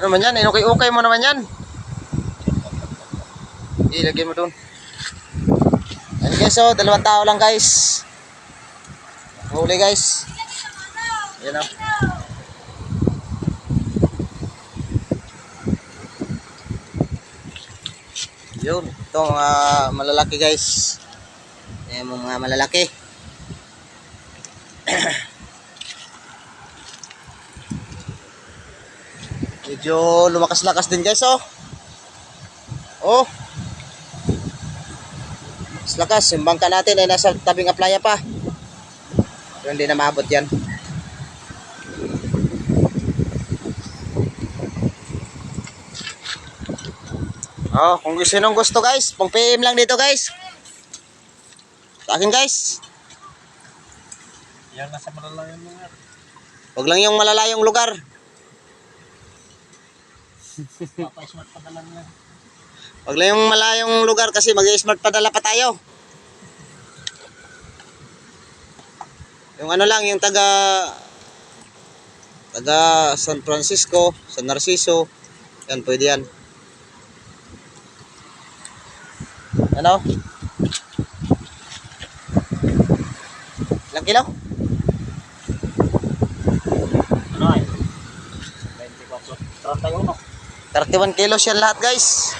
Ano man yan? Inukay-ukay mo naman yan. Ilagay mo dun. Ayan guys, oh, dalawang tao lang guys. Huli guys. Ayan oh. Yun, ito mga malalaki guys. Ayan mga malalaki. Medyo lumakas-lakas din guys oh. Oh. Lakas, yung bangka natin ay nasa tabing aplaya pa. Pero hindi na maabot yan. Oh, kung gusto nung gusto guys, pang PM lang dito guys. Sa akin guys. Yan nasa malalayang mga. Huwag lang yung malalayong lugar. Papa-smart pa lang lang. Huwag lang yung malayong lugar kasi mag-smart padala pa tayo. Yung ano lang, yung taga taga San Francisco, San Narciso, yan, pwede yan. Ano? Ilang kilo? Ano ay? 24. 31. 31 kilos yan lahat guys.